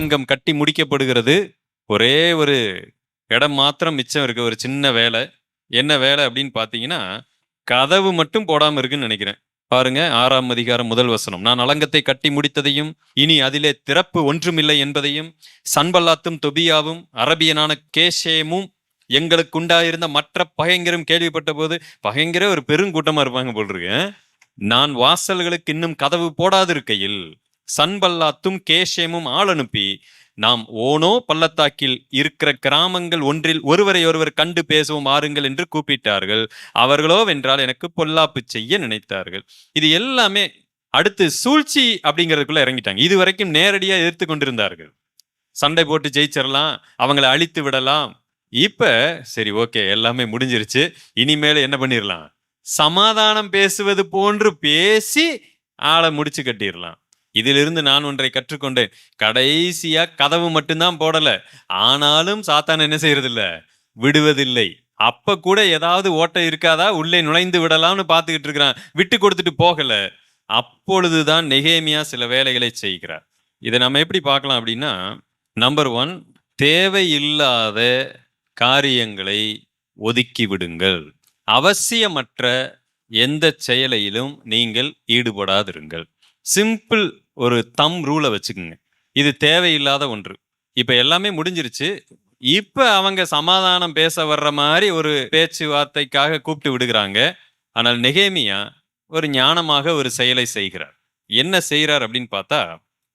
அலங்கம் கட்டி முடிக்கப்படுகிறது. ஒரே ஒரு இடம் மாத்திரம் மிச்சம் இருக்கு ஒரு சின்ன வேலை. என்ன வேலை அப்படின்னு பார்த்தீங்கன்னா கதவு மட்டும் போடாம இருக்குன்னு நினைக்கிறேன். பாருங்க ஆறாம் அதிகாரம் முதல் வசனம். நான் அலங்கத்தை கட்டி முடித்ததையும் இனி அதிலே திறப்பு ஒன்றுமில்லை என்பதையும் சன்பல்லாத்தும் தொபியாவும் அரபியனான கேஷேமும் எங்களுக்கு உண்டாயிருந்த மற்ற பகைங்கரும் கேள்விப்பட்ட போது பகைங்கர ஒரு பெருங்கூட்டமா இருப்பாங்க போல் இருக்கு. நான் வாசல்களுக்கு இன்னும் கதவு போடாதிருக்கையில் சன்பல்லாத்தும் கேஷேமும் ஆள் அனுப்பி நாம் ஓனோ பள்ளத்தாக்கில் இருக்கிற கிராமங்கள் ஒன்றில் ஒருவரை ஒருவர் கண்டு பேசுவோம் ஆறுங்கள் என்று கூப்பிட்டார்கள். அவர்களோ வென்றால் எனக்கு பொல்லாப்பு செய்ய நினைத்தார்கள். இது எல்லாமே அடுத்து சூழ்ச்சி அப்படிங்கிறதுக்குள்ள இறங்கிட்டாங்க. இது வரைக்கும் நேரடியா எதிர்த்து கொண்டிருந்தார்கள். சண்டை போட்டு ஜெயிச்சிடலாம் அவங்கள அழித்து விடலாம். இப்ப சரி ஓகே எல்லாமே முடிஞ்சிருச்சு. இனிமேல் என்ன பண்ணிடலாம் சமாதானம் பேசுவது போன்று பேசி ஆளை முடிச்சு கட்டிடலாம் இதிலிருந்து நான் ஒன்றை கற்றுக்கொண்டேன். கடைசியா கதவு மட்டும்தான் போடல. ஆனாலும் சாத்தான் என்ன செய்யறதில்ல? விடுவதில்லை. அப்ப கூட ஏதாவது ஓட்டை இருக்காதா? உள்ளே நுழைந்து விடலாம்னு பார்த்துக்கிட்டு இருக்கிறான். விட்டு கொடுத்துட்டு போகல. அப்பொழுதுதான் நெகேமியா சில வேலைகளை செய்கிறார். இதை நம்ம எப்படி பார்க்கலாம் அப்படின்னா நம்பர் ஒன் தேவையில்லாத காரியங்களை ஒதுக்கி விடுங்கள். அவசியமற்ற எந்த செயலையிலும் நீங்கள் ஈடுபடாதிருங்கள். சிம்பிள் ஒரு தம் ரூலை வச்சுக்கோங்க. இது தேவையில்லாத ஒன்று. இப்போ எல்லாமே முடிஞ்சிருச்சு. இப்போ அவங்க சமாதானம் பேச வர்ற மாதிரி ஒரு பேச்சுவார்த்தைக்காக கூப்பிட்டு விடுகிறாங்க. ஆனால் நெகேமியா ஒரு ஞானமாக ஒரு செயலை செய்கிறார். என்ன செய்கிறார் அப்படின்னு பார்த்தா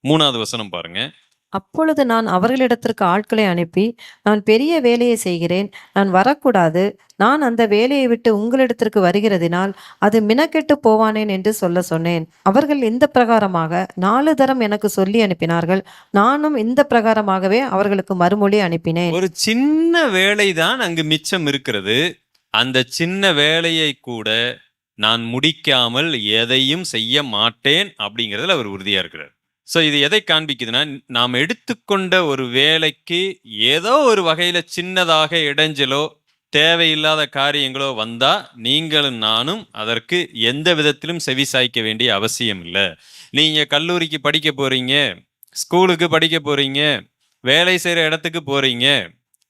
மூணாவது வசனம் பாருங்கள் அப்பொழுது நான் அவர்களிடத்திற்கு ஆட்களை அனுப்பி நான் பெரிய வேலையை செய்கிறேன் நான் வரக்கூடாது நான் அந்த வேலையை விட்டு உங்களிடத்திற்கு வருகிறதினால் அது மினக்கெட்டு போவானேன் என்று சொல்ல சொன்னேன். அவர்கள் இந்த பிரகாரமாக நாலு தரம் எனக்கு சொல்லி அனுப்பினார்கள். நானும் இந்த பிரகாரமாகவே அவர்களுக்கு மறுமொழி அனுப்பினேன். ஒரு சின்ன வேலை தான் அங்கு மிச்சம் இருக்கிறது. அந்த சின்ன வேலையை கூட நான் முடிக்காமல் எதையும் செய்ய மாட்டேன் அப்படிங்கிறதுல அவர் உறுதியா இருக்கிறார். ஸோ இது எதை காண்பிக்குதுன்னா நாம் எடுத்துக்கொண்ட ஒரு வேலைக்கு ஏதோ ஒரு வகையில சின்னதாக இடைஞ்சலோ தேவையில்லாத காரியங்களோ வந்தா நீங்களும் நானும் அதற்கு எந்த விதத்திலும் செவி சாய்க்க வேண்டிய அவசியம் இல்லை. நீங்க கல்லூரிக்கு படிக்க போறீங்க ஸ்கூலுக்கு படிக்க போறீங்க வேலை செய்கிற இடத்துக்கு போறீங்க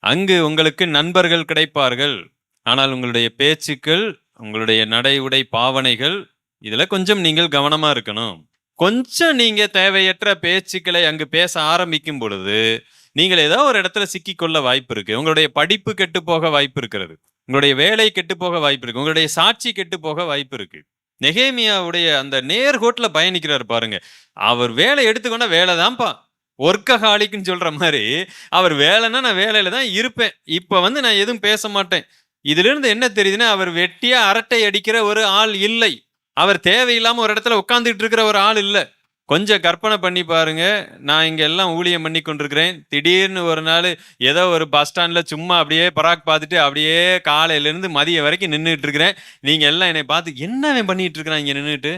அங்கு உங்களுக்கு நண்பர்கள் கிடைப்பார்கள். ஆனால் உங்களுடைய பேச்சுக்கள் உங்களுடைய நடை உடை பாவனைகள் இதில் கொஞ்சம் நீங்கள் கவனமா இருக்கணும். கொஞ்சம் நீங்க தேவையற்ற பேச்சுக்களை அங்கு பேச ஆரம்பிக்கும் பொழுது நீங்கள் ஏதோ ஒரு இடத்துல சிக்கிக்கொள்ள வாய்ப்பு இருக்கு. உங்களுடைய படிப்பு கெட்டு போக வாய்ப்பு இருக்கிறது. உங்களுடைய வேலை கெட்டு போக வாய்ப்பு இருக்கு. உங்களுடைய சாட்சி கெட்டு போக வாய்ப்பு இருக்கு. நெகேமியாவுடைய அந்த நேர்கோட்டில் பயணிக்கிறார் பாருங்க. அவர் வேலை எடுத்துக்கொண்டா வேலை தான்ப்பா. ஒர்க்கஹாலிக்னு சொல்ற மாதிரி அவர் வேலைன்னா நான் வேலையில தான் இருப்பேன். இப்போ வந்து நான் எதுவும் பேச மாட்டேன். இதுல இருந்து என்ன தெரியுதுன்னா அவர் வெட்டியா அரட்டை அடிக்கிற ஒரு ஆள் இல்லை. அவர் தேவையில்லாம ஒரு இடத்துல உட்காந்துட்டு இருக்கிற ஒரு ஆள் இல்லை. கொஞ்சம் கற்பனை பண்ணி பாருங்க. நான் இங்க எல்லாம் ஊழியம் பண்ணி கொண்டிருக்கிறேன். திடீர்னு ஒரு நாள் ஏதோ ஒரு பஸ் ஸ்டாண்ட்ல சும்மா அப்படியே பராக் பார்த்துட்டு அப்படியே காலையிலேருந்து மதியம் வரைக்கும் நின்றுட்டு இருக்கிறேன். நீங்க எல்லாம் என்னை பார்த்து என்ன பண்ணிட்டு இருக்கிறான் இங்க நின்றுட்டு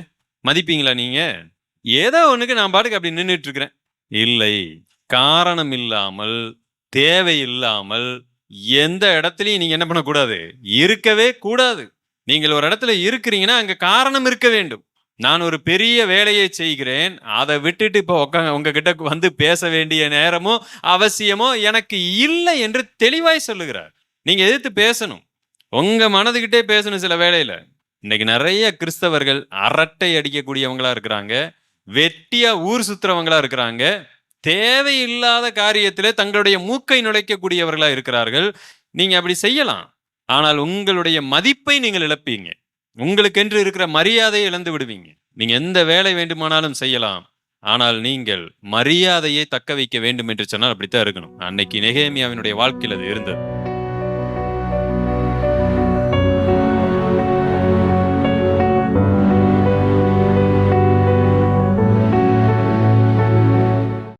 மதிப்பீங்களா நீங்க? ஏதோ ஒண்ணுக்கு நான் பாட்டுக்கு அப்படி நின்றுட்டு இருக்கிறேன். இல்லை. காரணம் இல்லாமல் தேவையில்லாமல் எந்த இடத்துலையும் நீங்க என்ன பண்ணக்கூடாது? இருக்கவே கூடாது. நீங்கள் ஒரு இடத்துல இருக்கிறீங்கன்னா அங்க காரணம் இருக்க வேண்டும். நான் ஒரு பெரிய வேலையை செய்கிறேன். அதை விட்டுட்டு இப்போ உக்கா உங்ககிட்ட வந்து பேச வேண்டிய நேரமோ அவசியமோ எனக்கு இல்லை என்று தெளிவாய் சொல்லுகிறார். நீங்க எதிர்த்து பேசணும். உங்க மனதுக்கிட்டே பேசணும் சில வேலையில் இன்னைக்கு நிறைய கிறிஸ்தவர்கள் அரட்டை அடிக்கக்கூடியவங்களா இருக்கிறாங்க. வெட்டியா ஊர் சுத்துறவங்களா இருக்கிறாங்க. தேவையில்லாத காரியத்திலே தங்களுடைய மூக்கை நுழைக்கக்கூடியவர்களா இருக்கிறார்கள். நீங்க அப்படி செய்யலாம். ஆனால் உங்களுடைய மதிப்பை நீங்கள் இழப்பீங்க. உங்களுக்கென்று இருக்கிற மரியாதையை இழந்து விடுவீங்க. நீங்க எந்த வேலை வேண்டுமானாலும் செய்யலாம். ஆனால் நீங்கள் மரியாதையை தக்க வைக்க வேண்டும் என்று சொன்னால் அப்படித்தான் இருக்கணும். அன்னைக்கு நெகேமியாவினுடைய வாழ்க்கையில் அது இருந்தது.